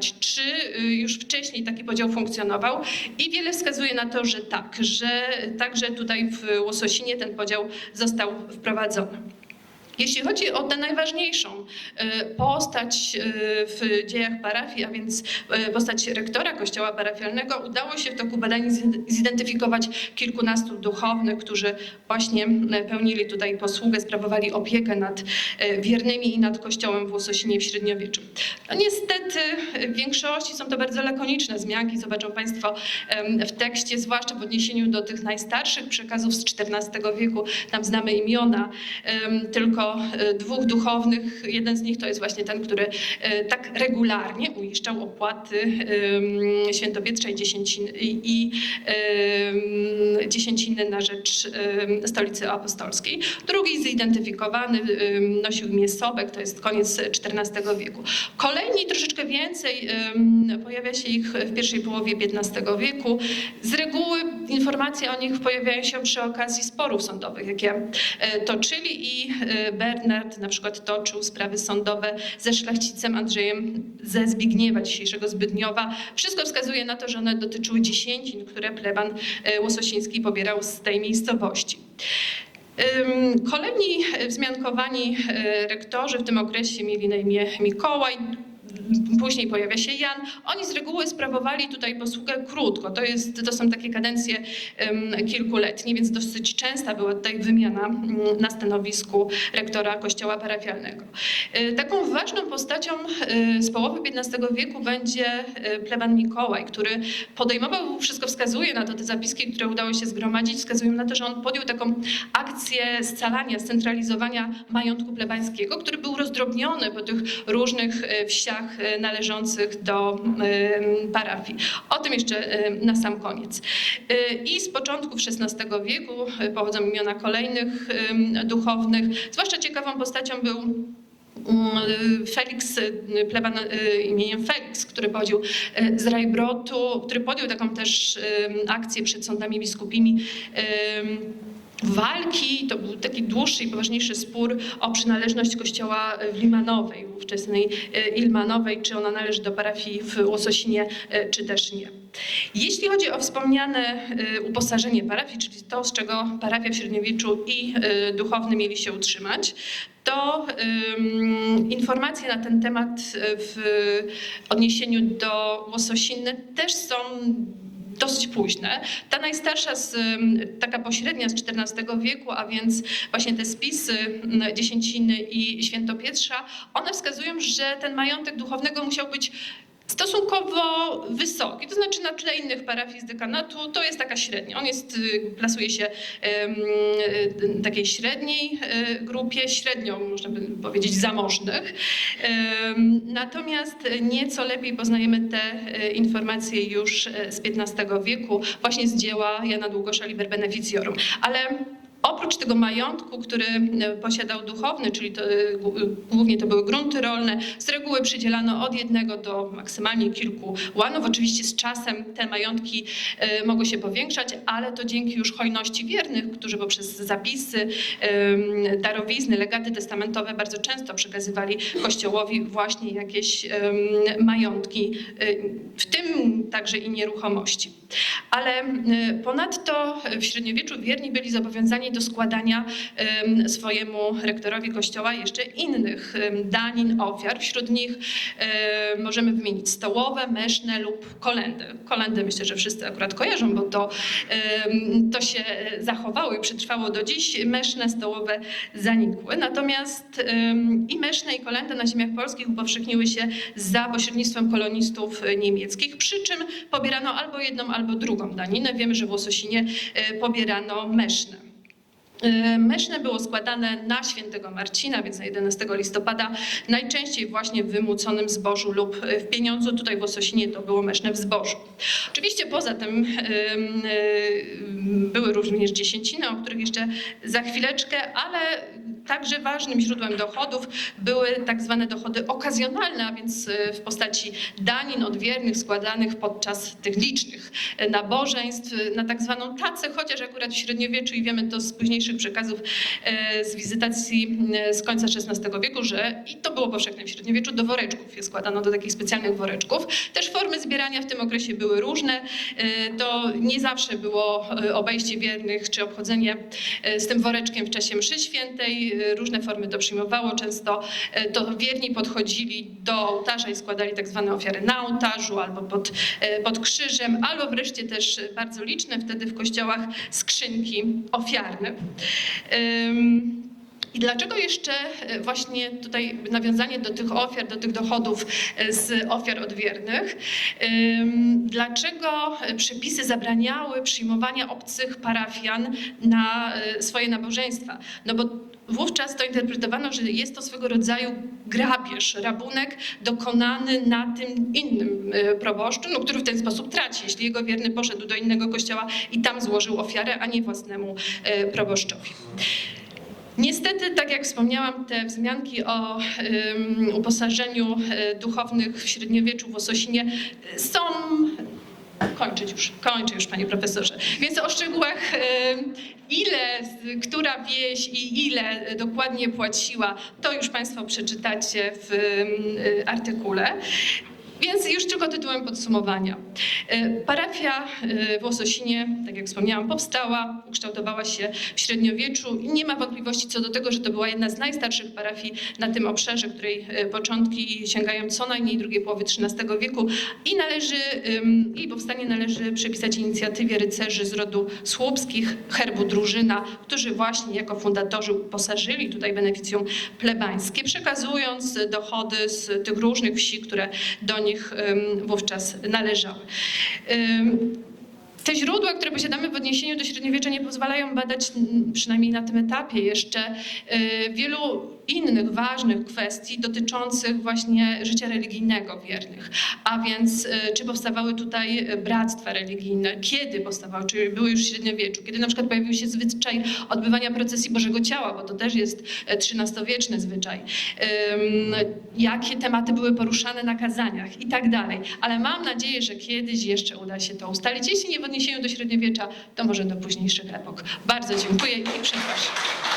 czy y, już wcześniej taki podział funkcjonował i wiele wskazuje na to, że tak, że także tutaj w Łososinie ten podział został wprowadzony. Jeśli chodzi o tę najważniejszą e, postać e, w dziejach parafii, a więc e, postać rektora kościoła parafialnego, udało się w toku badań zid- zidentyfikować kilkunastu duchownych, którzy właśnie pełnili tutaj posługę, sprawowali opiekę nad wiernymi i nad kościołem w Łososinie w średniowieczu. No niestety w większości są to bardzo lakoniczne wzmianki, zobaczą Państwo w tekście, zwłaszcza w odniesieniu do tych najstarszych przekazów z XIV wieku. Tam znamy imiona tylko e, dwóch duchownych. Jeden z nich to jest właśnie ten, który e, tak regularnie uiszczał opłaty em, świętopietrza i dziesięciny, na rzecz stolicy apostolskiej. Drugi zidentyfikowany nosił imię Sobek, to jest koniec XIV wieku. Kolejni troszeczkę więcej, pojawia się ich w pierwszej połowie XV wieku. Z reguły informacje o nich pojawiają się przy okazji sporów sądowych, jakie e, toczyli i Bernard na przykład toczył sprawy sądowe ze szlachcicem Andrzejem ze Zbigniewa, dzisiejszego Zbydniowa. Wszystko wskazuje na to, że one dotyczyły dziesięcin, które pleban e, łososiński pobierał z tej miejscowości. Kolejni wzmiankowani e, rektorzy w tym okresie mieli na imię Mikołaj, Później pojawia się Jan. Oni z reguły sprawowali tutaj posługę krótko. To, jest, to są takie kadencje kilkuletnie, więc dosyć częsta była tutaj wymiana mm, na stanowisku rektora kościoła parafialnego. E, Taką ważną postacią e, z połowy XV wieku będzie e, pleban Mikołaj, który podejmował, wszystko wskazuje na to, te zapiski, które udało się zgromadzić, wskazują na to, że on podjął taką akcję scalania, scentralizowania majątku plebańskiego, który był rozdrobniony po tych różnych wsiach należących do e, parafii. O tym jeszcze e, na sam koniec. E, I z początków XVI wieku e, pochodzą imiona kolejnych e, duchownych. Zwłaszcza ciekawą postacią był mm, Felix, e, pleban e, imieniem Felix, który pochodził e, z Rajbrotu, który podjął taką też e, akcję przed sądami biskupimi e, walki, to był taki dłuższy i poważniejszy spór o przynależność kościoła w Limanowej, ówczesnej e, Ilmanowej, czy ona należy do parafii w Łososinie, e, czy też nie. Jeśli chodzi o wspomniane e, uposażenie parafii, czyli to, z czego parafia w średniowieczu i duchowny mieli się utrzymać, to ym, informacje na ten temat w odniesieniu do Łososiny też są dosyć późne. Ta najstarsza, z, taka pośrednia z XIV wieku, a więc właśnie te spisy Dziesięciny i Świętopietrza, one wskazują, że ten majątek duchownego musiał być stosunkowo wysoki, to znaczy na tle innych parafii z dekanatu to jest taka średnia. On jest, y, plasuje się em, y, takiej średniej y, grupie, średnią można by powiedzieć zamożnych. Natomiast nieco lepiej poznajemy te informacje już y, z XV wieku, właśnie z dzieła Jana Długosza Liber Beneficiorum. Ale Oprócz tego majątku, który e, posiadał duchowny, czyli to, e, gł- głównie to były grunty rolne, z reguły przydzielano od jednego do maksymalnie kilku łanów. Oczywiście z czasem te majątki e, mogły się powiększać, ale to dzięki już hojności wiernych, którzy poprzez zapisy, darowizny, legaty testamentowe bardzo często przekazywali Kościołowi właśnie jakieś majątki, e, w tym także i nieruchomości. Ale e, ponadto w średniowieczu wierni byli zobowiązani do składania em, swojemu rektorowi kościoła jeszcze innych danin, ofiar. Wśród nich e, możemy wymienić stołowe, meszne lub kolendy. Kolendy myślę, że wszyscy akurat kojarzą, bo to, to się zachowało i przetrwało do dziś. Meszne, stołowe zanikły. Natomiast i meszne i kolendy na ziemiach polskich upowszechniły się za pośrednictwem kolonistów e, niemieckich, przy czym pobierano albo jedną, albo drugą daninę. Wiemy, że w Łososinie e, pobierano meszne. E, Meszne było składane na świętego Marcina, więc na 11 listopada, najczęściej właśnie w wymuconym zbożu lub w pieniądzu. Tutaj w Łososinie to było meszne w zbożu. Oczywiście poza tym em, e, były również dziesięciny, o których jeszcze za chwileczkę, ale Także ważnym źródłem dochodów były tak zwane dochody okazjonalne, a więc e, w postaci danin odwiernych składanych podczas tych licznych e, nabożeństw e, na tak zwaną tacę, chociaż akurat w średniowieczu i wiemy to z późniejszych przekazów z wizytacji z końca XVI wieku, że i to było powszechne w średniowieczu, do woreczków je składano, do takich specjalnych woreczków. Też formy zbierania w tym okresie były różne. To nie zawsze było obejście wiernych czy obchodzenie z tym woreczkiem w czasie mszy świętej. E, Różne formy to przyjmowało. Często e, to wierni podchodzili do ołtarza i składali tak zwane ofiary na ołtarzu albo pod, e, pod krzyżem, albo wreszcie też bardzo liczne wtedy w kościołach skrzynki ofiarne. Ym, I dlaczego jeszcze e, właśnie tutaj nawiązanie do tych ofiar, do tych dochodów e, z ofiar odwiernych? Dlaczego e, przepisy zabraniały przyjmowania obcych parafian na swoje nabożeństwa? No bo wówczas to interpretowano, że jest to swego rodzaju grabież, rabunek dokonany na tym innym proboszczu, no, który w ten sposób traci, jeśli jego wierny poszedł do innego kościoła i tam złożył ofiarę, a nie własnemu proboszczowi. Niestety, tak jak wspomniałam, te wzmianki o ym, uposażeniu e, duchownych w średniowieczu w Ososinie e, są. Kończyć już, kończę już, panie profesorze. Więc o szczegółach, ym, ile, która wieś i ile dokładnie płaciła, to już państwo przeczytacie w artykule. Więc już tylko tytułem podsumowania. E, Parafia e, w Łososinie, tak jak wspomniałam, powstała, ukształtowała się w średniowieczu i nie ma wątpliwości co do tego, że to była jedna z najstarszych parafii na tym obszarze, której e, początki sięgają co najmniej drugiej połowy XIII wieku i należy, jej powstanie należy przypisać inicjatywie rycerzy z rodu słupskich, herbu drużyna, którzy właśnie jako fundatorzy uposażyli tutaj beneficjum plebańskie, przekazując dochody z tych różnych wsi, które do nich ym, wówczas należały. Te źródła, które posiadamy w odniesieniu do średniowiecza, nie pozwalają badać, przynajmniej na tym etapie, jeszcze y, wielu innych ważnych kwestii dotyczących właśnie życia religijnego wiernych. A więc, y, czy powstawały tutaj bractwa religijne, kiedy powstawały, czy były już w średniowieczu, kiedy na przykład pojawił się zwyczaj odbywania procesji Bożego Ciała, bo to też jest e, XIII-wieczny zwyczaj. Ym, Jakie tematy były poruszane na kazaniach i tak dalej. Ale mam nadzieję, że kiedyś jeszcze uda się to ustalić. Jeśli nie w odniesieniu do średniowiecza, to może do późniejszych epok. Bardzo dziękuję i przepraszam.